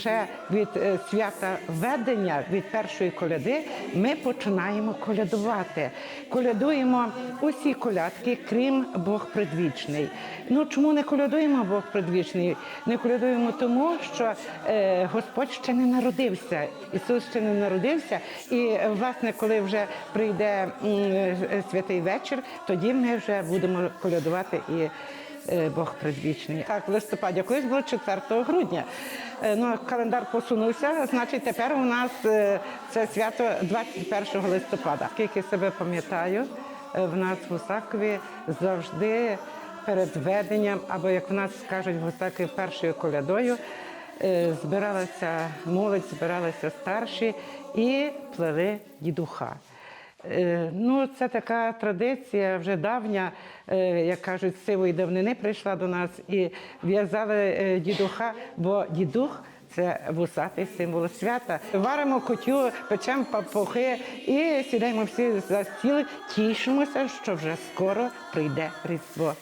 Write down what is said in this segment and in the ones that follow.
вже від е, свята ведення, від першої коляди, ми починаємо колядувати. Колядуємо усі колядки, крім Бог предвічний. Ну чому не колядуємо Бог предвічний? Не колядуємо тому, що е, Господь ще не народився. Ісус ще не народився. І власне, коли вже прийде е, святий вечір, тоді ми вже будемо колядувати і. Е, Бог предвічний. Так, в листопаді, колись було 4 грудня. Е, Ну, календар посунувся, значить, тепер у нас е, це свято 21 листопада. Скільки себе пам'ятаю, в нас в Гусакові завжди перед веденням, або як в нас кажуть в Гусакові першою колядою, збиралася молодь, збиралися старші і плели дідуха. Е, Ну, це така традиція вже давня, е, як кажуть, сивої давнини прийшла до нас і в'язали е, дідуха, бо дідух це вусатий символ свята. Варимо котю, печемо папухи і сідаємо всі за стіл, тішимося, що вже скоро прийде Різдво.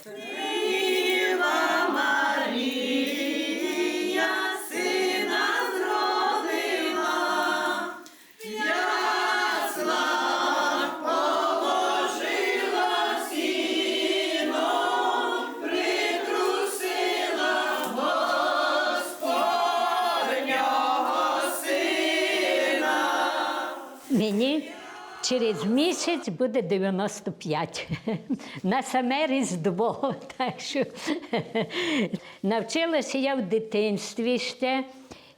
Мені через місяць буде 95. На саме Різдво. Так що навчилася я в дитинстві ще.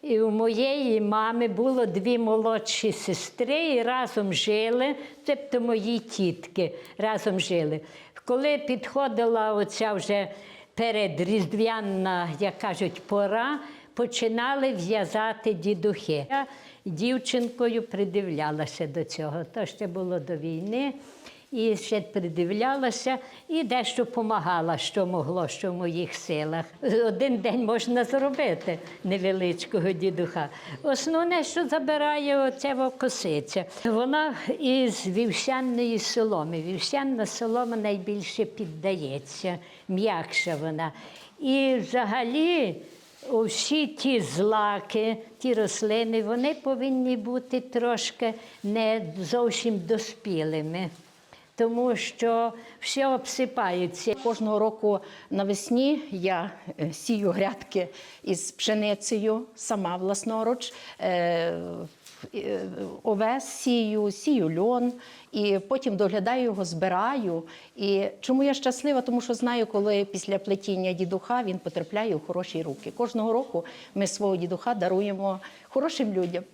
І у моєї мами було дві молодші сестри, і разом жили, тобто мої тітки разом жили. Коли підходила оця вже передріздвяна, як кажуть, пора, починали в'язати дідухи. Я дівчинкою придивлялася до цього. То ще було до війни. І ще придивлялася і дещо допомагала, що могло, що в моїх силах. Один день можна зробити невеличкого дідуха. Основне, що забирає оця косиця. Вона із вівсяної соломи. Вівсяна солома найбільше піддається, м'якша вона. І взагалі усі ті злаки, ті рослини, вони повинні бути трошки не зовсім доспілими. Тому що все обсипається. Кожного року навесні я е, сію грядки із пшеницею сама власноруч. Е, Овес сію, сію льон, і потім доглядаю його, збираю. І чому я щаслива? Тому що знаю, коли після плетіння дідуха він потрапляє у хороші руки. Кожного року ми свого дідуха даруємо хорошим людям.